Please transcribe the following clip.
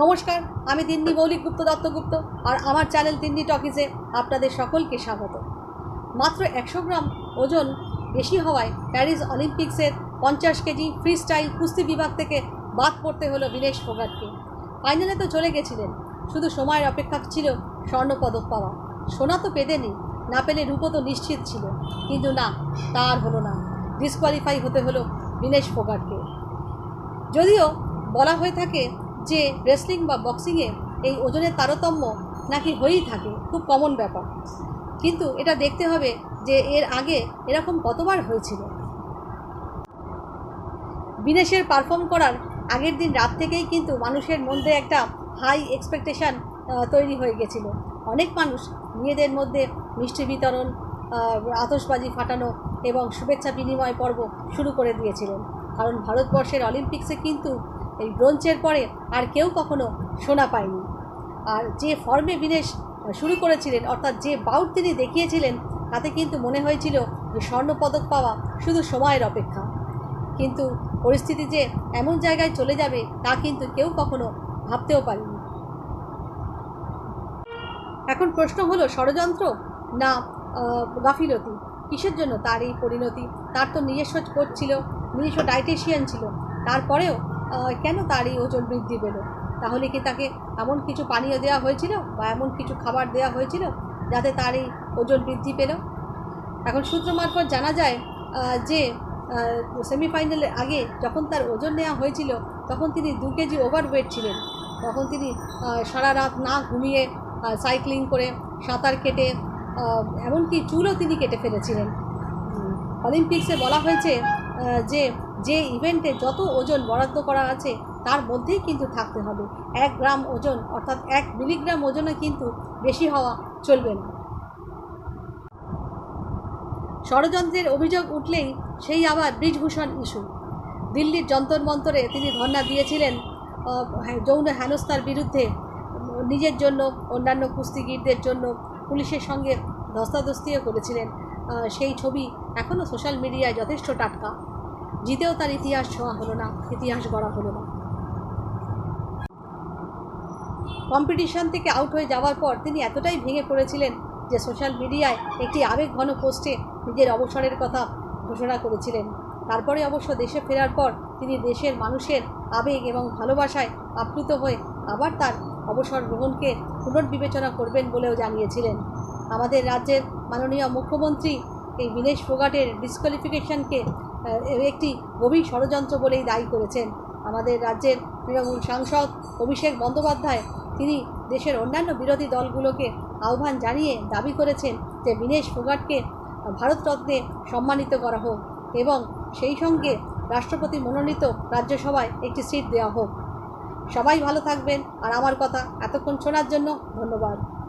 নমস্কার, আমি তিন্নি মৌলিক গুপ্ত দত্তগুপ্ত আর আমার চ্যানেল তিন্নি টকিজে আপনাদের সকলকে স্বাগত। মাত্র একশো গ্রাম ওজন বেশি হওয়ায় প্যারিস অলিম্পিক্সের পঞ্চাশ কেজি ফ্রি স্টাইল কুস্তি বিভাগ থেকে বাদ পড়তে হলো বিনেশ ফোগাটকে। ফাইনালে তো চলে গেছিলেন, শুধু সময়ের অপেক্ষা ছিল স্বর্ণপদক পাওয়া। সোনা তো পেতেনি, না পেলে রূপো তো নিশ্চিত ছিল, কিন্তু না, তার হলো না ডিসকোয়ালিফাই হতে হলো বিনেশ ফোগাটকে। যদিও বলা হয়ে থাকে যে রেসলিং বা বক্সিংয়ে এই ওজনের তারতম্য নাকি হয়েই থাকে খুব কমন ব্যাপার। কিন্তু এটা দেখতে হবে যে এর আগে এরকম কতবার হয়েছিল। বিনেশের পারফর্ম করার আগের দিন রাত থেকেই কিন্তু মানুষের মধ্যে একটা হাই এক্সপেকটেশান তৈরি হয়ে গেছিল। অনেক মানুষ নিজেদের মধ্যে মিষ্টি বিতরণ আহ, আতশবাজি ফাটানো এবং শুভেচ্ছা বিনিময় পর্ব শুরু করে দিয়েছিলেন। কারণ ভারতবর্ষের অলিম্পিক্সে কিন্তু এই ব্রোঞ্জের পরে আর কেউ কখনো সোনা পায়নি। আর যে ফর্মে বিনেশ শুরু করেছিলেন, অর্থাৎ যে বাউট তিনি দেখিয়েছিলেন, তাতে কিন্তু মনে হয়েছিল যে স্বর্ণপদক পাওয়া শুধু সময়ের অপেক্ষা। কিন্তু পরিস্থিতি যে এমন জায়গায় চলে যাবে, তা কিন্তু কেউ কখনো ভাবতেও পারেনি। এখন প্রশ্ন হলো, ষড়যন্ত্র? না গাফিলতি। কিসের জন্য তার এই পরিণতি? তার তো নিজস্ব কোচ ছিল, নিজস্ব ডায়েটিশিয়ান ছিল। তারপরেও কেন তার এই ওজন বৃদ্ধি পেল? তাহলে কি তাকে এমন কিছু পানীয় দেওয়া হয়েছিল বা এমন কিছু খাবার দেওয়া হয়েছিল যাতে তার এই ওজন বৃদ্ধি পেল? এখন সূত্র মারফত জানা যায় যে সেমিফাইনালের আগে যখন তার ওজন নেওয়া হয়েছিল, তখন তিনি দু কেজি ওভারওয়েট ছিলেন। তখন তিনি সারা রাত না ঘুমিয়ে সাইক্লিং করে, সাঁতার কেটে এমনকি চুলও তিনি কেটে ফেলেছিলেন। অলিম্পিক্সে বলা হয়েছে যে যে ইভেন্টে যত ওজন বরাদ্দ করা আছে তার মধ্যেই কিন্তু থাকতে হবে। এক গ্রাম ওজন অর্থাৎ এক মিলিগ্রাম ওজনে কিন্তু বেশি হওয়া চলবে না। ষড়যন্ত্রের অভিযোগ উঠলেই সেই আবার ব্রিজভূষণ ইস্যু। দিল্লির যন্তর মন্তরে তিনি ধর্ণা দিয়েছিলেন হ্যাঁ, যৌন হেনস্থার বিরুদ্ধে নিজের জন্য অন্যান্য কুস্তিগীরদের জন্য পুলিশের সঙ্গে ধস্তাধস্তিও করেছিলেন। সেই ছবি এখনও সোশ্যাল মিডিয়ায় যথেষ্ট টাটকা। জিতেও তার ইতিহাস ছোঁয়া হলো না, ইতিহাস গড়া হলো না। কম্পিটিশন থেকে আউট হয়ে যাওয়ার পর তিনি এতটাই ভেঙে পড়েছিলেন যে সোশ্যাল মিডিয়ায় একটি আবেগ ঘন পোস্টে নিজের অবসরের কথা ঘোষণা করেছিলেন। তারপরে অবশ্য দেশে ফেরার পর তিনি দেশের মানুষের আবেগ এবং ভালোবাসায় আপ্লুত হয়ে আবার তার অবসর গ্রহণকে পুনর্বিবেচনা করবেন বলেও জানিয়েছিলেন। আমাদের রাজ্যের মাননীয় মুখ্যমন্ত্রী এই বিনেশ ফোগাটের ডিসকোয়ালিফিকেশনকে একটি গভীর ষড়যন্ত্র বলেই দায়ী করেছেন আমাদের রাজ্যের তৃণমূল সাংসদ অভিষেক বন্দ্যোপাধ্যায়। তিনি দেশের অন্যান্য বিরোধী দলগুলোকে আহ্বান জানিয়ে দাবি করেছেন যে বিনেশ ফোগাটকে ভারতরত্নে সম্মানিত করা হোক এবং সেই সঙ্গে রাষ্ট্রপতি মনোনীত রাজ্যসভায় একটি সিট দেওয়া হোক। সবাই ভালো থাকবেন। আর আমার কথা এতক্ষণ শোনার জন্য ধন্যবাদ।